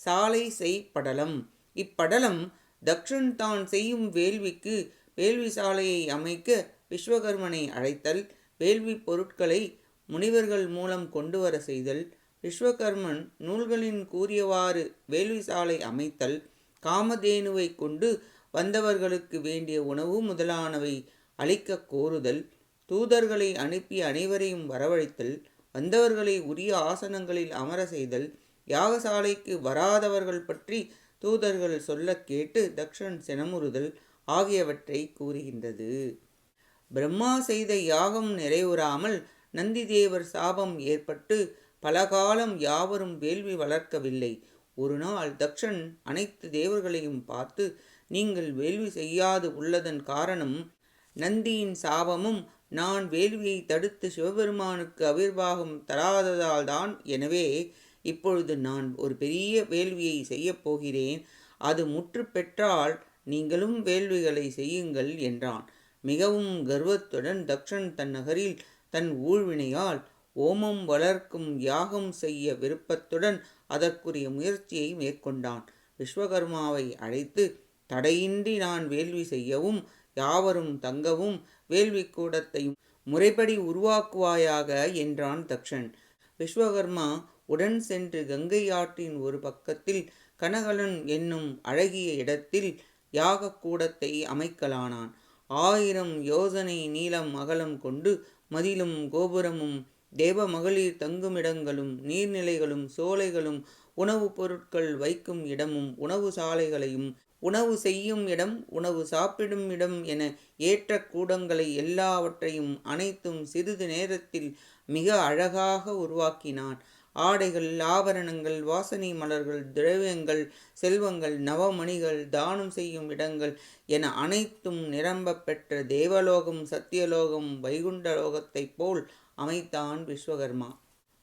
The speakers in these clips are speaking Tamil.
சாலை செய் படலம் இப்படலம் தக்ஷன் தான் செய்யும் வேள்விக்கு வேள்வி சாலையை அமைக்க விஸ்வகர்மனை அழைத்தல் வேள்வி பொருட்களை முனிவர்கள் மூலம் கொண்டு வர செய்தல் விஸ்வகர்மன் நூல்களின் கூறியவாறு வேள்வி சாலை அமைத்தல் காமதேனுவை கொண்டு வந்தவர்களுக்கு வேண்டிய உணவு முதலானவை அளிக்க கோருதல் தூதர்களை அனுப்பி அனைவரையும் வரவழைத்தல் வந்தவர்களை உரிய ஆசனங்களில் அமர செய்தல் யாகசாலைக்கு வராதவர்கள் பற்றி தூதர்கள் சொல்ல கேட்டு தக்ஷன் செனமுறுதல் ஆகியவற்றை கூறுகின்றது. பிரம்மா செய்த யாகம் நிறைவுறாமல் நந்திதேவர் சாபம் ஏற்பட்டு பல காலம் யாவரும் வேள்வி வளர்க்கவில்லை. ஒரு நாள் தக்ஷன் அனைத்து தேவர்களையும் பார்த்து நீங்கள் வேள்வி செய்யாது உள்ளதன் காரணம் நந்தியின் சாபமும் நான் வேள்வியை தடுத்து சிவபெருமானுக்கு அவிர்வாகம் தராததால்தான். எனவே இப்பொழுது நான் ஒரு பெரிய வேள்வியை செய்யப் போகிறேன். அது முற்று பெற்றால் நீங்களும் வேள்விகளை செய்யுங்கள் என்றான். மிகவும் கர்வத்துடன் தக்ஷன் தன் நகரில் தன் ஊழ்வினையால் ஓமம் வளர்க்கும் யாகம் செய்ய விருப்பத்துடன் அதற்குரிய முயற்சியை மேற்கொண்டான். விஸ்வகர்மாவை அழைத்து தடையின்றி நான் வேள்வி செய்யவும் யாவரும் தங்கவும் வேள்வி கூடத்தை முறைப்படி உருவாக்குவாயாக என்றான் தக்ஷன். விஸ்வகர்மா உடன் சென்று கங்கை ஆற்றின் ஒரு பக்கத்தில் கனகலன் என்னும் அழகிய இடத்தில் யாக கூடத்தை அமைக்கலானான். ஆயிரம் யோசனை நீளம் அகலம் கொண்டு மதிலும் கோபுரமும் தேவ மகளிர் தங்குமிடங்களும் நீர்நிலைகளும் சோலைகளும் உணவுப் பொருட்கள் வைக்கும் இடமும் உணவு சாலைகளையும் உணவு செய்யும் இடம் உணவு சாப்பிடும் இடம் என ஏற்ற கூடங்களை எல்லாவற்றையும் அனைத்தும் சிறிது நேரத்தில் மிக அழகாக உருவாக்கினான். ஆடைகள் ஆபரணங்கள் வாசனை மலர்கள் திரவியங்கள் செல்வங்கள் நவமணிகள் தானம் செய்யும் இடங்கள் என அனைத்தும் நிரம்ப பெற்ற தேவலோகம் சத்தியலோகம் வைகுண்டலோகத்தைப் போல் அமைத்தான் விஸ்வகர்மா.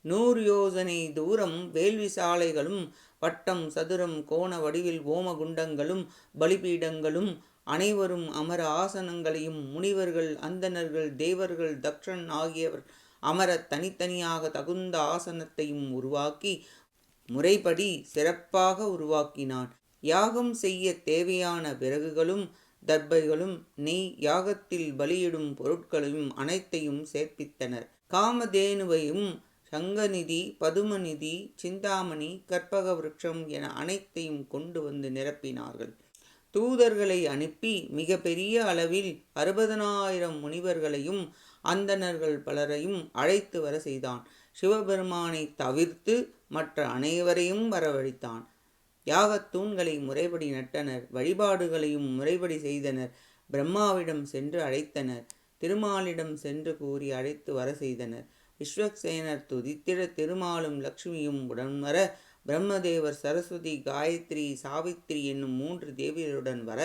நூறு யோசனை தூரம் வேள்வி சாலைகளும் வட்டம் சதுரம் கோண வடிவில் ஓமகுண்டங்களும் பலிபீடங்களும் அனைவரும் அமர ஆசனங்களையும் முனிவர்கள் அந்தணர்கள் தேவர்கள் தக்ஷன் ஆகியவர் அமர தனித்தனியாக தகுந்த ஆசனத்தையும் உருவாக்கி முறைப்படி சிறப்பாக உருவாக்கினான். யாகம் செய்ய தேவையான விறகுகளும் தர்பைகளும் நெய் யாகத்தில் பலியிடும் பொருட்களையும் அனைத்தையும் சேர்ப்பித்தனர். காமதேனுவையும் சங்கநிதி பதுமநிதி சிந்தாமணி கற்பக விருட்சம் என அனைத்தையும் கொண்டு வந்து நிரப்பினார்கள். தூதர்களை அனுப்பி மிக பெரிய அளவில் அறுபதனாயிரம் முனிவர்களையும் அந்தணர்கள் பலரையும் அழைத்து வர செய்தான். சிவபெருமானை தவிர்த்து மற்ற அனைவரையும் வரவழைத்தான். யாகத்தூண்களை முறைப்படி நட்டனர் வழிபாடுகளையும் முறைப்படி செய்தனர் பிரம்மாவிடம் சென்று அழைத்தனர் திருமாலிடம் சென்று கூறி அழைத்து வர செய்தனர். விஸ்வக்சேனர் துதித்திட திருமாலும் லக்ஷ்மியும் உடன் வர பிரம்மதேவர் சரஸ்வதி காயத்ரி சாவித்ரி என்னும் மூன்று தேவியருடன் வர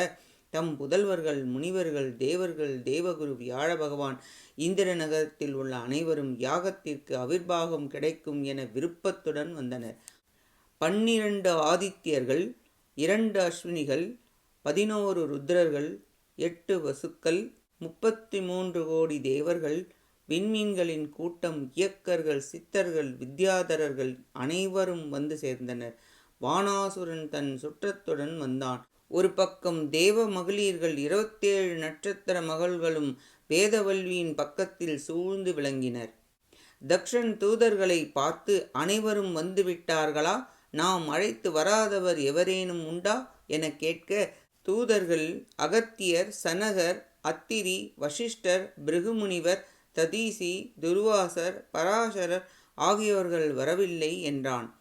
தம் புதல்வர்கள் முனிவர்கள் தேவர்கள் தேவகுரு வியாழ பகவான் இந்திர நகரத்தில் உள்ள அனைவரும் யாகத்திற்கு அவிர்வாகம் கிடைக்கும் என விருப்பத்துடன் வந்தனர். பன்னிரண்டு ஆதித்யர்கள் இரண்டு அஸ்வினிகள் பதினோரு ருத்ரர்கள் எட்டு வசுக்கள் முப்பத்தி மூன்று கோடி தேவர்கள் விண்மீன்களின் கூட்டம் இயக்கர்கள் சித்தர்கள் வித்யாதரர்கள் அனைவரும் வந்து சேர்ந்தனர். வானாசுரன் தன் சுற்றத்துடன் வந்தான். ஒரு பக்கம் தேவ மகளிர்கள் இருபத்தேழு நட்சத்திர மகள்களும் வேதவல்வியின் பக்கத்தில் சூழ்ந்து விளங்கினர். தக்ஷன் தூதர்களை பார்த்து அனைவரும் வந்துவிட்டார்களா? நாம் அழைத்து வராதவர் எவரேனும் உண்டா? எனக் கேட்க தூதர்கள் அகத்தியர் சனகர் அத்திரி வசிஷ்டர் பிருகுமுனிவர் ததீசி துர்வாசர் பராசரர் ஆகியோர்கள் வரவில்லை என்றான்.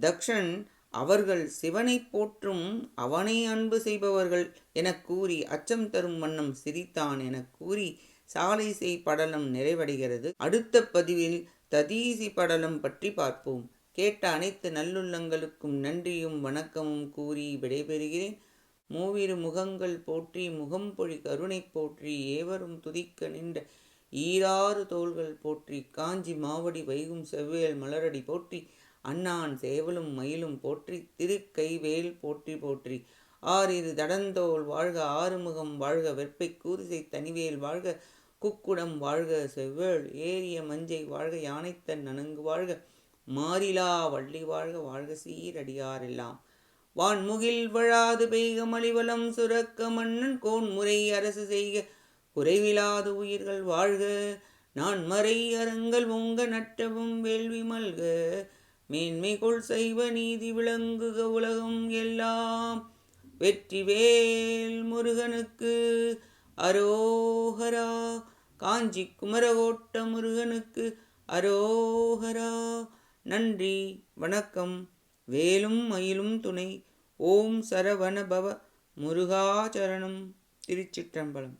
தக்ஷன் அவர்கள் சிவனைப் போற்றும் அவனை அன்பு செய்பவர்கள் எனக் கூறி அச்சம் தரும் வண்ணம் சிரித்தான் எனக் கூறி சாலை செய் படலம் நிறைவடைகிறது. அடுத்த பதிவில் ததீசி படலம் பற்றி பார்ப்போம். கேட்ட அனைத்து நல்லுள்ளங்களுக்கும் நன்றியும் வணக்கமும் கூறி விடைபெறுகிறேன். மூவிரு முகங்கள் போற்றி முகம்பொழி கருணை போற்றி ஏவரும் துதிக்க நின்ற ஈராறு தோள்கள் போற்றி காஞ்சி மாவடி வைகும் செவ்வியல் மலரடி போற்றி அண்ணான் சேவலும் மயிலும் போற்றி திருக்கைவேல் போற்றி போற்றி. ஆறிரு தடந்தோல் வாழ்க ஆறுமுகம் வாழ்க வெற்பை கூரிசை தனிவேல் வாழ்க குக்குடம் வாழ்க செவ்வேள் ஏரிய மஞ்சை வாழ்க யானைத்தன் நனங்கு வாழ்க மாறிலா வள்ளி வாழ்க வாழ்க சீரடியாரெல்லாம். வான்முகில் வழாது பெய்க மலிவலம் சுரக்க மன்னன் கோன்முறை அரசு செய்க குறைவிலாது உயிர்கள் வாழ்க நான் மறை அரங்கள் உங்க நட்டவும் வேள்வி மல்க மேன்மைகொள் செய்வ நீதி விளங்குக உலகம் எல்லாம். வெற்றிவேல் முருகனுக்கு அரோஹரா காஞ்சி குமரகோட்ட முருகனுக்கு அரோஹரா நன்றி வணக்கம். வேலும் மயிலும் துணை. ஓம் சரவண பவ முருகாச்சரணம் திருச்சிற்றம்பலம்.